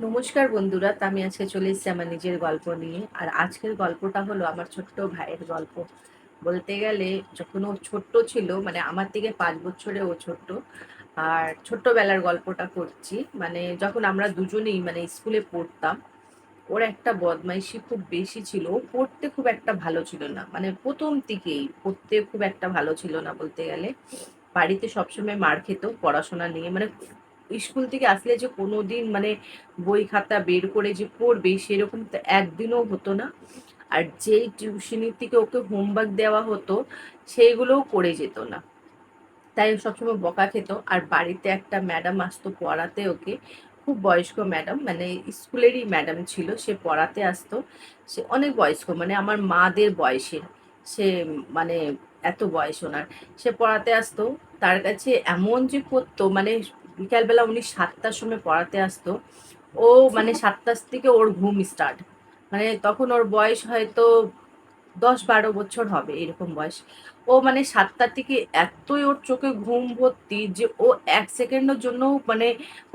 নমস্কার বন্ধুরা আমি আজকে চলে এসেছি আমার নিজের গল্প নিয়ে। আর আজকের গল্পটা হলো আমার ছোট্ট ভাইয়ের গল্প। বলতে গেলে যখন ও ছোট্ট ছিল মানে আমার থেকে পাঁচ বছরে ও ছোট্ট, আর ছোট্টবেলার গল্পটা করছি। মানে যখন আমরা দুজনেই মানে স্কুলে পড়তাম, ওর একটা বদমাইশি খুব বেশি ছিল। ও পড়তে খুব একটা ভালো ছিল না। মানে প্রথম থেকেই পড়তে খুব একটা ভালো ছিল না বলতে গেলে। বাড়িতে সবসময় মার খেত, পড়াশোনা নিয়ে। মানে স্কুল থেকে আসলে যে কোনো দিন মানে বই খাতা বের করে যে পড়বে সেরকম তো একদিনও হতো না। আর যেই টিউশনির থেকে ওকে হোমওয়ার্ক দেওয়া হতো, সেইগুলোও করে যেত না। তাই সবসময় বকা খেত। আর বাড়িতে একটা ম্যাডাম আসতো পড়াতে ওকে। খুব বয়স্ক ম্যাডাম মানে স্কুলেরই ম্যাডাম ছিল, সে পড়াতে আসতো। সে অনেক বয়স্ক মানে আমার মাদের বয়সের। সে মানে এত বয়স ওনার। সে পড়াতে আসতো। তার কাছে এমন যে করতো মানে বিকালবেলা উনি সাতটার সময় পড়াতে আসতো। ও মানে সাতটার থেকে ওর ঘুম স্টার্ট মানে তখন ওর বয়স হয়তো দশ বারো বছর হবে এরকম বয়স। ও মানে সাতটার থেকে এতই ওর চোখে ঘুম ভর্তি যে ও এক সেকেন্ডের জন্য মানে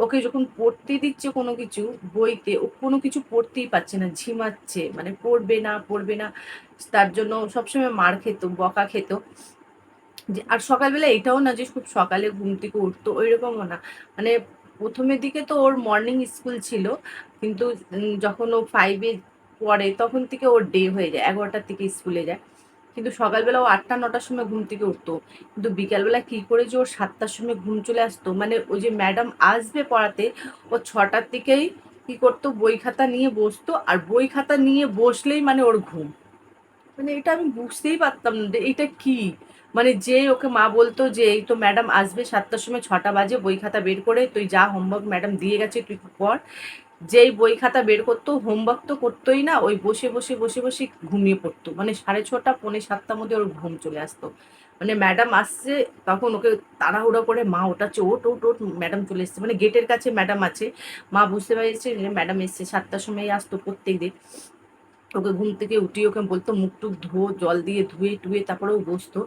ওকে যখন পড়তে দিচ্ছে কোনো কিছু, বইতে, ও কোনো কিছু পড়তেই পারছে না, ঝিমাচ্ছে। মানে পড়বে না পড়বে না। তার জন্য সবসময় মার খেত, বকা খেত। আর সকালবেলা এটাও না যে খুব সকালে ঘুম থেকে উঠতো ওই রকমও না। মানে প্রথমের দিকে তো ওর মর্নিং স্কুল ছিল, কিন্তু যখন ও ফাইভে পড়ে তখন থেকে ওর ডে হয়ে যায়, এগারোটার থেকে স্কুলে যায়। কিন্তু সকালবেলা ও আটটা, নটার সময় ঘুম থেকে উঠতো। কিন্তু বিকালবেলা কী করে যে ওর সাতটার সময় ঘুম চলে আসতো মানে ওই যে ম্যাডাম আসবে পড়াতে, ও ছটার দিকেই কী করতো, বই খাতা নিয়ে বসতো, আর বই খাতা নিয়ে বসলেই মানে ওর ঘুম। মানে এটা আমি বুঝতেই পারতাম না যে এটা কি। মানে যে ওকে মা বলতো যে, এই তো ম্যাডাম আসবে সাতটার সময় ছটা বাজে, বই খাতা বের করে তুই যা হোমওয়ার্ক ম্যাডাম দিয়ে গেছে তুই পড়। যেই বই খাতা বের করতো হোমওয়ার্ক তো করতোই না, ওই বসে বসে বসে বসে ঘুমিয়ে পড়তো। মানে সাড়ে ছটা, পৌনে সাতটার মধ্যে ওর ঘুম চলে আসতো। মানে ম্যাডাম আসছে, তখন ওকে তাড়াহুড়ো করে মা ওটাচ্ছে ওট ওট ওট ম্যাডাম চলে এসছে। মানে গেটের কাছে ম্যাডাম আছে। মা বুঝতে পেরেছে যে, ম্যাডাম এসছে, সাতটার সময় আসতো প্রত্যেক দিন। ওকে ঘুম থেকে উঠিয়ে ওকে বলতো, মুখ টুক ধো, জল দিয়ে ধুয়ে টুয়ে তারপরেও বসতো।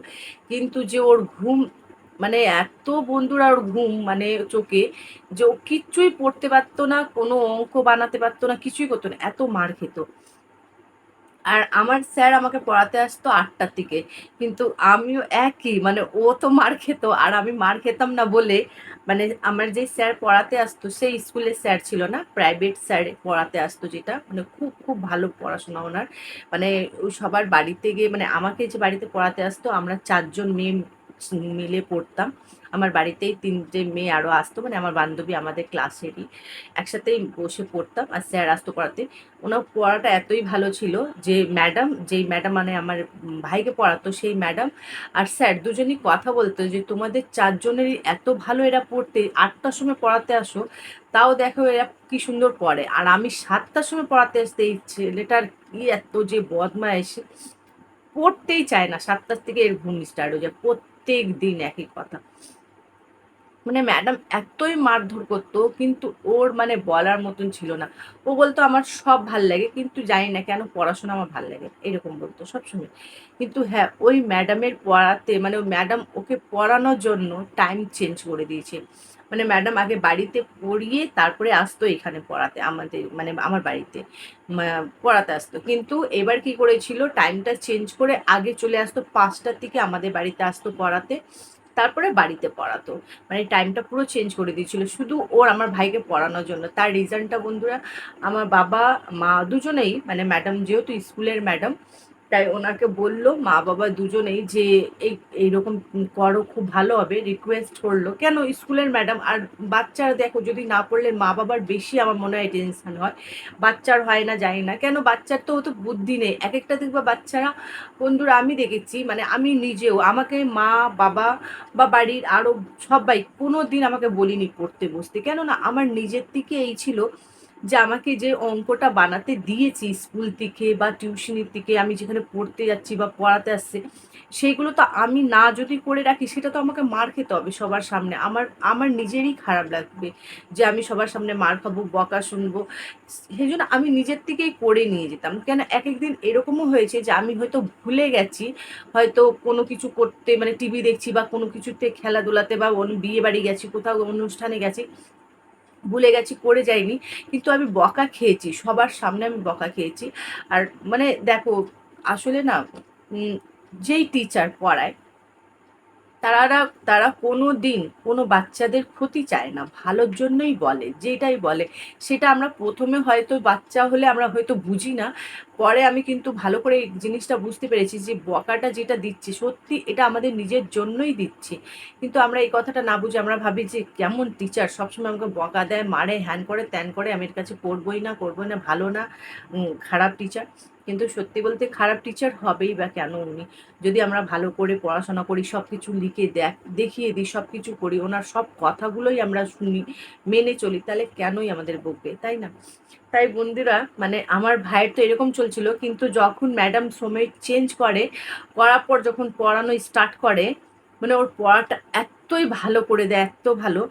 কিন্তু যে ওর ঘুম মানে এত বন্ধুরা ওর ঘুম মানে চোখে, যে ও কিচ্ছুই পড়তে পারতো না, কোনো অঙ্ক বানাতে পারতো না, কিছুই করতো না, এত মার খেত। আর আমার স্যার আমাকে পড়াতে আসতো আটটার দিকে। কিন্তু আমিও একই মানে ও তো মার খেত আর আমি মার খেতাম না বলে মানে আমার যে স্যার পড়াতে আসতো, সেই স্কুলের স্যার ছিল না প্রাইভেট স্যার পড়াতে আসতো যেটা মানে খুব খুব ভালো পড়াশোনা ওনার। মানে সবার বাড়িতে গিয়ে মানে আমাকে যে বাড়িতে পড়াতে আসতো, আমরা চারজন মেয়ে মিলে পড়তাম। আমার বাড়িতেই তিনটে মেয়ে আরও আসতো মানে আমার বান্ধবী আমাদের ক্লাসেরই। একসাথেই বসে পড়তাম আর স্যার আসতো পড়াতে। ওনার পড়াটা এতই ভালো ছিল যে, ম্যাডাম, যেই ম্যাডাম মানে আমার ভাইকে পড়াতো, সেই ম্যাডাম আর স্যার দুজনই কথা বলতো যে, তোমাদের চারজনেরই এত ভালো এরা পড়তে, আটটার সময় পড়াতে আসো, তাও দেখো এরা কি সুন্দর পড়ে। আর আমি সাতটার সময় পড়াতে আসতে, এই ছেলেটার কি এত যে বদমাইশ। পড়তেই চায় না। সাতটার থেকে এর ঘুম স্টার্ট হয়ে যায় প্রত্যেক দিন একই কথা। মানে ম্যাডাম এতই মারধর করতো, কিন্তু ওর মানে বলার মতন ছিল না। ও বলতো, আমার সব ভালো লাগে, কিন্তু জানি না কেন পড়াশোনা আমার ভালো লাগে। এরকম বলতো সবসময়। কিন্তু হ্যাঁ ওই ম্যাডামের পড়াতে মানে ওই ম্যাডাম ওকে পড়ানোর জন্য টাইম চেঞ্জ করে দিয়েছে। মানে ম্যাডাম আগে বাড়িতে পড়িয়ে তারপরে আসতো এখানে পড়াতে, আমাদের মানে আমার বাড়িতে পড়াতে আসতো। কিন্তু এবার কি করেছিল টাইমটা চেঞ্জ করে আগে চলে আসতো পাঁচটার থেকে আমাদের বাড়িতে আসতো পড়াতে। তারপরে বাড়িতে পড়াতো। মানে টাইমটা পুরো চেঞ্জ করে দিয়েছিল। শুধু ওর আমার ভাইকে পড়ানোর জন্য। তার রিজনটা বন্ধুরা, আমার বাবা, মা দুজনেই মানে ম্যাডাম যেহেতু স্কুলের ম্যাডাম তাই ওনাকে বলল, মা বাবা দুজনেই যে এই, এইরকম করো, খুব ভালো হবে রিকোয়েস্ট করল। কেন? স্কুলের ম্যাডাম আর বাচ্চারা দেখো, যদি না পড়লে মা বাবার বেশি আমার মনে হয় টেনশন হয়। বাচ্চার হয় না, জানি না। কেন? বাচ্চার তো অত বুদ্ধি নেই। এক একটা দেখবা বাচ্চারা, বন্ধুরা, আমি দেখেছি মানে আমি নিজেও, আমাকে মা বাবা বা বাড়ির আরও সবাই কোনো দিন আমাকে বলিনি পড়তে বসতে। কেননা, আমার নিজের থেকে এই ছিল যে আমাকে যে অঙ্কটা বানাতে দিয়েছি স্কুল থেকে বা টিউশনির থেকে, আমি যেখানে পড়তে যাচ্ছি বা পড়াতে আসছে সেইগুলো তো আমি না যদি করে রাখি, সেটা তো আমাকে মার খেতে হবে সবার সামনে। আমার আমার নিজেরই খারাপ লাগবে যে আমি সবার সামনে মার খাব, বকা শুনব। সেই জন্য আমি নিজের থেকেই করে নিয়ে যেতাম। কেন এক একদিন এরকমও হয়েছে যে আমি হয়তো ভুলে গেছি, হয়তো কোনো কিছু করতে মানে টিভি দেখছি বা কোনো কিছুতে খেলাধুলাতে বা বিয়ে বাড়ি গেছি, কোথাও অনুষ্ঠানে গেছি ভুলে গেছি, করে যাইনি। কিন্তু আমি বকা খেয়েছি, সবার সামনে আমি বকা খেয়েছি। আর মানে দেখো, আসলে না যেই টিচার পড়ায় তারা তারা কোনো দিন কোনো বাচ্চাদের ক্ষতি চায় না। ভালোর জন্যই বলে, যেটাই বলে। সেটা আমরা প্রথমে হয়তো বাচ্চা হলে আমরা হয়তো বুঝি না। পরে আমি কিন্তু ভালো করে জিনিসটা বুঝতে পেরেছি যে, বকাটা যেটা দিচ্ছি, সত্যি এটা আমাদের নিজের জন্যই দিচ্ছি। কিন্তু আমরা এই কথাটা না বুঝে আমরা ভাবি যে, কেমন টিচার সবসময় আমাকে বকা দেয়, মারে, হ্যান করে, ত্যান করে, আমি এর কাছে পড়বই না, করবই না, ভালো না খারাপ টিচার কিন্তু সত্যি বলতে খারাপ টিচার হবেই বা কেন উনি? যদি আমরা ভালো করে পড়াশোনা করি সব কিছু লিখে দেখ, দেখিয়ে দিই সব কিছু করি, ওনার সব কথাগুলোই আমরা শুনি, মেনে চলি, তাহলে কেনই আমাদের বকবে, তাই না? তাই বন্ধুরা মানে আমার ভাইয়ের তো এরকম চলছিল, কিন্তু যখন ম্যাডাম সময় চেঞ্জ করে, করার পর যখন পড়ানো স্টার্ট করে মানে ওর পড়াটা এতই ভালো করে দেয়, এত ভালো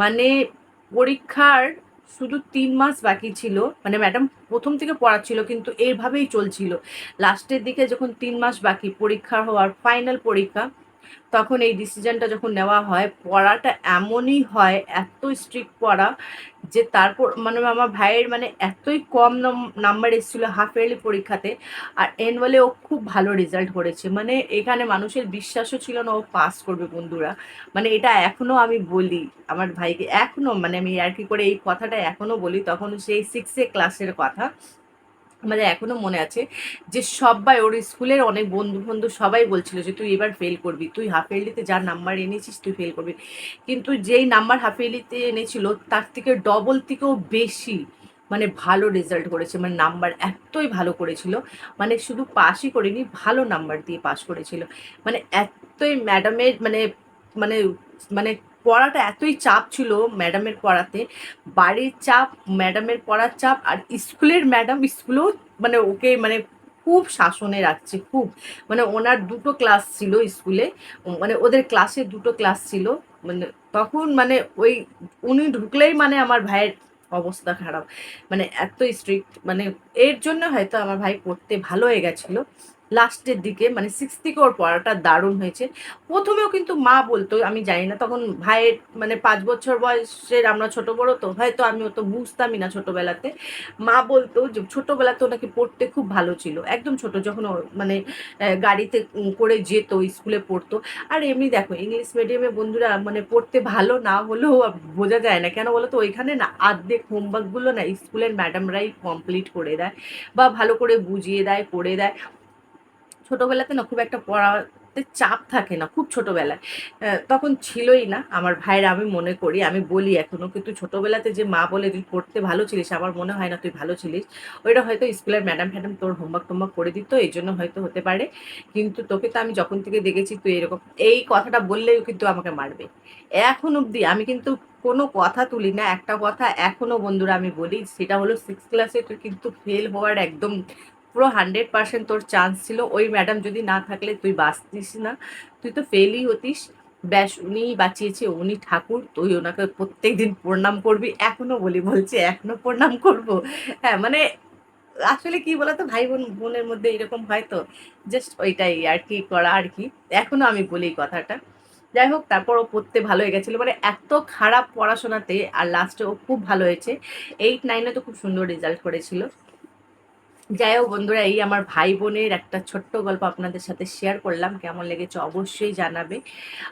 মানে পরীক্ষার শুধু তিন মাস বাকি ছিল মানে ম্যাডাম প্রথম থেকে পড়াচ্ছিল কিন্তু এইভাবেই চলছিল। লাস্টের দিকে যখন তিন মাস বাকি, পরীক্ষা হওয়ার ফাইনাল পরীক্ষা তখন এই ডিসিশনটা যখন নেওয়া হয়, পড়াটা এমনই হয়, এত স্ট্রিক্ট পড়া যে তারপর মানে আমার ভাইয়ের মানে এতই কম নাম্বার এসেছিল হাফ ইয়ারলি পরীক্ষাতে আর এনওয়ালে ও খুব ভালো রেজাল্ট করেছে। মানে এখানে মানুষের বিশ্বাসও ছিল না, ও পাস করবে বন্ধুরা। মানে এটা এখনও আমি বলি আমার ভাইকে এখনও মানে আমি আর কি করে এই কথাটা এখনও বলি, তখন সেই সিক্সে ক্লাসের কথা। আমাদের এখনও মনে আছে যে সবাই ওর স্কুলের অনেক বন্ধু বন্ধু সবাই বলছিল যে, তুই এবার ফেল করবি। তুই হাফ ইয়ারলিতে যার নাম্বার এনেছিস, তুই ফেল করবি। কিন্তু যেই নাম্বার হাফ ইয়ারলিতে এনেছিল, তার থেকে ডবল থেকেও বেশি মানে ভালো রেজাল্ট করেছে। মানে নাম্বার এতই ভালো করেছিল মানে শুধু পাসই করেনি, ভালো নাম্বার দিয়ে পাস করেছিল। মানে এতই ম্যাডামের মানে মানে মানে পড়াটা এতই চাপ ছিল ম্যাডামের পড়াতে। বাড়ির চাপ, ম্যাডামের পড়ার চাপ আর স্কুলের ম্যাডাম স্কুলেও মানে ওকে মানে খুব শাসনে রাখছে, খুব। মানে ওনার দুটো ক্লাস ছিল স্কুলে মানে ওদের ক্লাসে দুটো ক্লাস ছিল। মানে তখন মানে ওই উনি ঢুকলেই মানে আমার ভাইয়ের অবস্থা খারাপ। মানে এত স্ট্রিক্ট মানে এর জন্য হয়তো আমার ভাই পড়তে ভালো হয়ে গেছিল। লাস্টের দিকে মানে সিক্স থেকে ওর পড়াটা দারুণ হয়েছে। প্রথমেও কিন্তু মা বলতো, আমি জানি না, তখন ভাইয়ের মানে পাঁচ বছর বয়সের আমরা ছোট বড় তো, হয়তো আমি অত বুঝতামই না ছোটোবেলাতে। মা বলতো যে ছোটোবেলাতে ওনাকে পড়তে খুব ভালো ছিল, একদম ছোট যখন মানে গাড়িতে করে যেত, স্কুলে পড়তো। আর এমনি দেখো ইংলিশ মিডিয়ামে বন্ধুরা মানে পড়তে ভালো না হলেও বোঝা যায় না। কেন বলো তো ওইখানে না আর্ধেক হোমওয়ার্কগুলো না স্কুলের ম্যাডামরাই কমপ্লিট করে দেয় বা ভালো করে বুঝিয়ে দেয় করে দেয়। ছোটোবেলাতে না খুব একটা পড়াতে চাপ থাকে না, খুব ছোটোবেলায়। তখন ছিলই না। আমার ভাইয়ের আমি মনে করি, আমি বলি এখনও কিন্তু ছোটোবেলাতে যে মা বলে, তুই পড়তে ভালো ছিলিস, আমার মনে হয় না তুই ভালো ছিলিস। ওইটা হয়তো স্কুলের ম্যাডাম ফ্যাডাম তোর হোমওয়ার্ক টোমওয়ার্ক করে দিত, এই জন্য হয়তো হতে পারে। কিন্তু তোকে তো আমি যখন থেকে দেখেছি, তুই এরকম, এই কথাটা বললেও কিন্তু আমাকে মারবে। এখন অবধি আমি কিন্তু কোনো কথা তুলি না, একটা কথা এখনও বন্ধুরা আমি বলি, সেটা হলো সিক্স ক্লাসে তুই কিন্তু ফেল হওয়ার একদম পুরো হান্ড্রেড পার্সেন্ট তোর চান্স ছিল। ওই ম্যাডাম যদি না থাকলে তুই বাঁচতিস না। তুই তো ফেলই হতিস। ব্যাস, উনি বাঁচিয়েছে, উনি ঠাকুর। তুই ওনাকে প্রত্যেক দিন প্রণাম করবি। এখনও বলি, বলছে, এখনও প্রণাম করব। হ্যাঁ মানে আসলে কি বলতো ভাই বোন বোনের মধ্যে এরকম হয় তো। জাস্ট ওইটাই আর কি করা আর কি। এখনও আমি বলি কথাটা। যাই হোক, তারপর ও পড়তে ভালো হয়ে গেছিল। মানে এত খারাপ পড়াশোনাতে আর লাস্টে ও খুব ভালো হয়েছে। এইট নাইনে তো খুব সুন্দর রেজাল্ট করেছিল। যাই হোক বন্ধুরা, এই আমার ভাই বোনের একটা ছোট্ট গল্প আপনাদের সাথে শেয়ার করলাম। কেমন লেগেছে অবশ্যই জানাবে।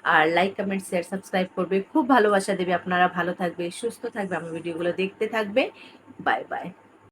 আর লাইক কমেন্ট শেয়ার সাবস্ক্রাইব করবে। খুব ভালোবাসা দেবে আপনারা। ভালো থাকবে, সুস্থ থাকবে। আমার ভিডিওগুলো দেখতে থাকবে। Bye bye